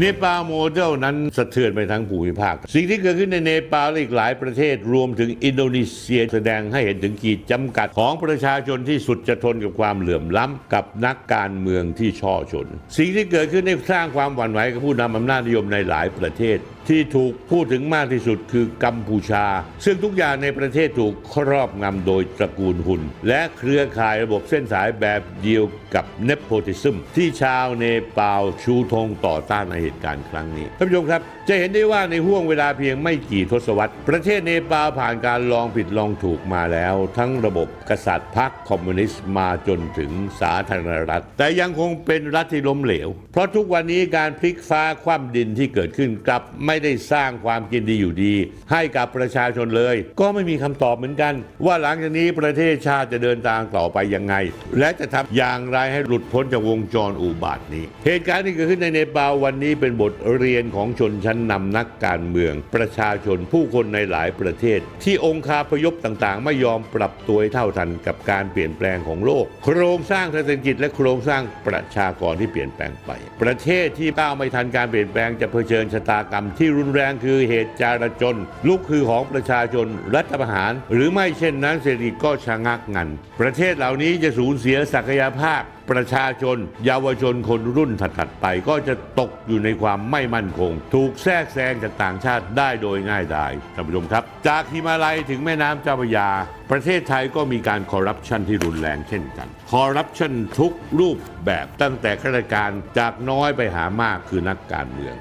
เนปาลโมเดลนั้นสะเทือนไปทั้งภูมิภาค สิ่งที่เกิดขึ้นในเนปาลและอีกหลายประเทศรวมถึงอินโดนีเซียแสดงให้เห็นถึงขีดจำกัดของประชาชนที่สุดจะทนกับความเหลื่อมล้ำกับนักการเมืองที่ช่อชน สิ่งที่เกิดขึ้นได้สร้างความหวั่นไหวกับผู้นำอำนาจนิยมในหลายประเทศ ที่ถูกพูดถึงมากที่สุดคือกัมพูชา ซึ่งทุกอย่างในประเทศถูกครอบงำโดยตระกูลหุน และเครือข่ายระบบเส้นสายแบบเดียวกับเนปโพติซึมที่ชาวเนปาลชูธงต่อต้านในเหตุการณ์ครั้งนี้ท่านผู้ชมครับจะเห็นได้ว่าในห่วงเวลาเพียงไม่กี่ทศวรรษ ประเทศเนปาลผ่านการลองผิดลองถูกมาแล้ว ทั้งระบบกษัตริย์พรรคคอมมิวนิสต์มาจนถึงสาธารณรัฐ แต่ยังคงเป็นรัฐที่ล้มเหลว เพราะทุกวันนี้การพลิกฟ้าคว่ำดินที่เกิดขึ้นกลับไม่ได้สร้างความกินดีอยู่ดี ให้กับประชาชนเลย ก็ไม่มีคำตอบเหมือนกัน ว่าหลังจากนี้ประเทศชาติจะเดินทางต่อไปยังไง และจะทำอย่างไรให้หลุดพ้นจากวงจรอุบาทนี้ เหตุการณ์ที่เกิดขึ้นในเนปาลวันนี้เป็นบทเรียนของชนชั้นนำนักการเมือง ประชาชนผู้คนในหลายประเทศ ที่องคาพยพต่างๆ ไม่ยอมปรับตัวให้เท่าทันกับการเปลี่ยนแปลงของโลก โครงสร้างเศรษฐกิจและโครงสร้างประชากรที่เปลี่ยนแปลงไป ประเทศที่ก้าวไม่ทันการเปลี่ยนแปลงจะเผชิญชะตากรรมที่รุนแรงคือเหตุจารจน ลุกคือของประชาชนรัฐประหาร หรือไม่เช่นนั้นเศรษฐกิจก็ชะงักงัน ประเทศเหล่านี้จะสูญเสียศักยภาพ ประชาชน เยาวชนคนรุ่นถัดๆไปก็จะตกอยู่ในความไม่มั่นคง ถูกแทรกแซงจากต่างชาติได้โดยง่ายดายท่านผู้ชมครับ จากฮิมาลัยถึงแม่น้ำเจ้าพระยา ประเทศไทยก็มีการคอร์รัปชันที่รุนแรงเช่นกัน คอร์รัปชันทุกรูปแบบตั้งแต่ข้าราชการจากน้อยไปหามากคือนักการเมือง